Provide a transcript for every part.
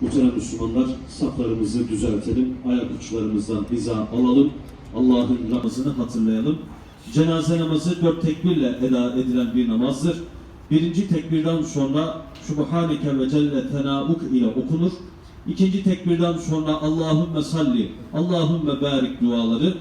Muhterem Müslümanlar, saflarımızı düzeltelim, ayak uçlarımızdan hiza alalım, Allah'ın namazını hatırlayalım. Cenaze namazı dört tekbirle eda edilen bir namazdır. Birinci tekbirden sonra Subhaneke ve Celle Tenauk ile okunur. İkinci tekbirden sonra Allahümme salli, Allahümme barik duaları.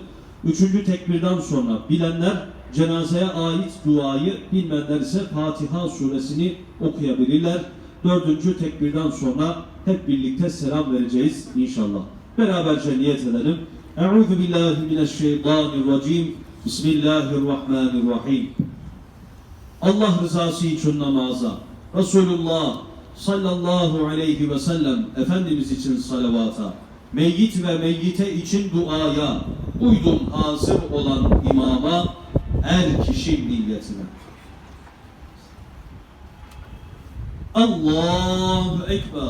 Üçüncü tekbirden sonra bilenler cenazeye ait duayı, bilmeyenler ise Fatiha suresini okuyabilirler. Dördüncü tekbirden sonra hep birlikte selam vereceğiz inşallah. Beraberce niyet edelim. Euzu billahi mineşşeytanirracim. Bismillahirrahmanirrahim. Allah rızası için namaza, Resulullah sallallahu aleyhi ve sellem Efendimiz için salavata, meyyit ve meyyite için duaya, uydum hazır olan imama, er kişi niyetine. Allahu Ekber.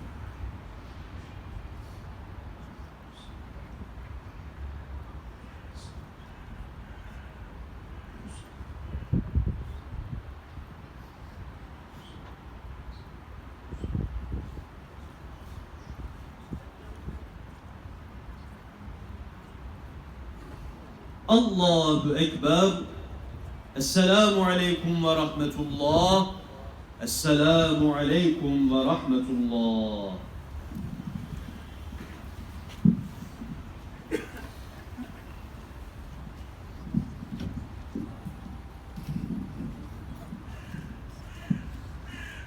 Allahu Ekber. Esselamu Aleyküm ve Rahmetullah. Esselamu Aleyküm ve Rahmetullah.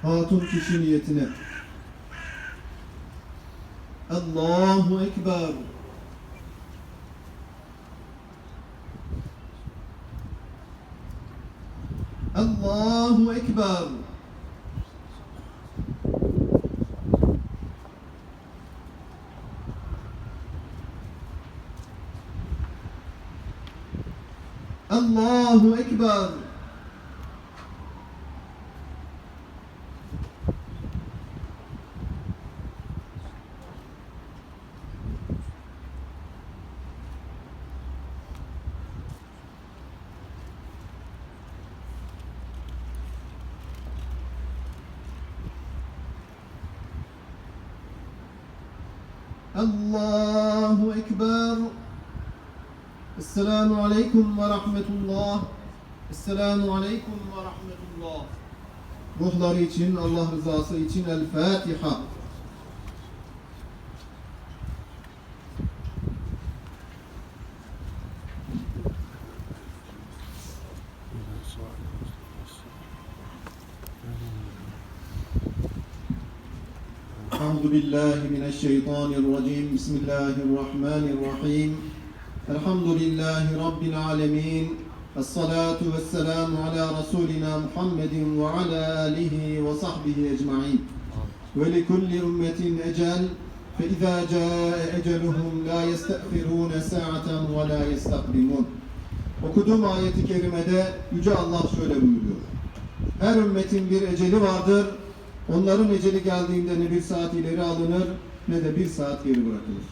Hatun kişi niyetine. Allahu Ekber. Allahu Ekber. Allahu Ekber. Allahu Ekber. Esselamu Aleyküm ve Rahmetullah. Esselamu Aleyküm ve Rahmetullah. Ruhları için, Allah rızası için El Fatiha. أعوذ بالله من الشيطان الرجيم بسم الله الرحمن الرحيم الحمد لله رب العالمين الصلاة والسلام على رسولنا محمد وعلى آله وصحبه أجمعين ولكل أمة أجل فإذا جاء أجلهم لا يستأخرون ساعة ولا يستقدمون Okuduğum ayeti kerimede Yüce Allah şöyle buyuruyor. Her ümmetin bir eceli vardır. Onların eceli geldiğinde ne bir saat ileri alınır ne de bir saat geri bırakılır.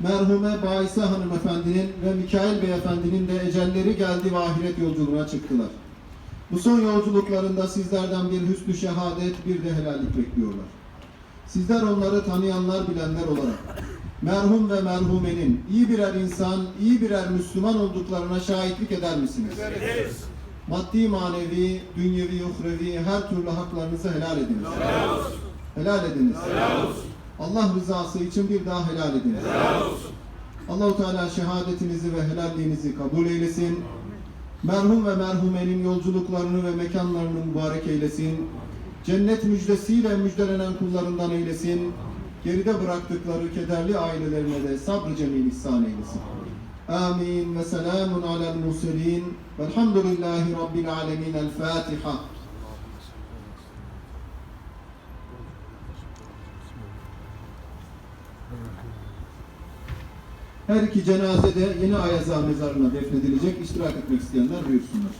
Merhume Bayise hanımefendinin ve Mikail beyefendinin de ecelleri geldi ve ahiret yolculuğuna çıktılar. Bu son yolculuklarında sizlerden bir hüsnü şehadet, bir de helallik bekliyorlar. Sizler onları tanıyanlar, bilenler olarak merhum ve merhumenin iyi birer insan, iyi birer Müslüman olduklarına şahitlik eder misiniz? Maddi, manevi, dünyevi, uhrevi her türlü haklarınızı helal ediniz. Helal ediniz. Allah rızası için bir daha helal ediniz. Allahu Teala şehadetinizi ve helalliğinizi kabul eylesin. Merhum ve merhumenin yolculuklarını ve mekanlarını mübarek eylesin. Cennet müjdesiyle müjdelenen kullarından eylesin. Geride bıraktıkları kederli ailelerine de sabrı cemil ihsan eylesin. Ve selamun alel murselin. Velhamdülillahi Rabbil alemin. El Fatiha. Her iki cenaze de Yeni Ayaza mezarına defnedilecek. İştirak etmek isteyenler buyursunlar.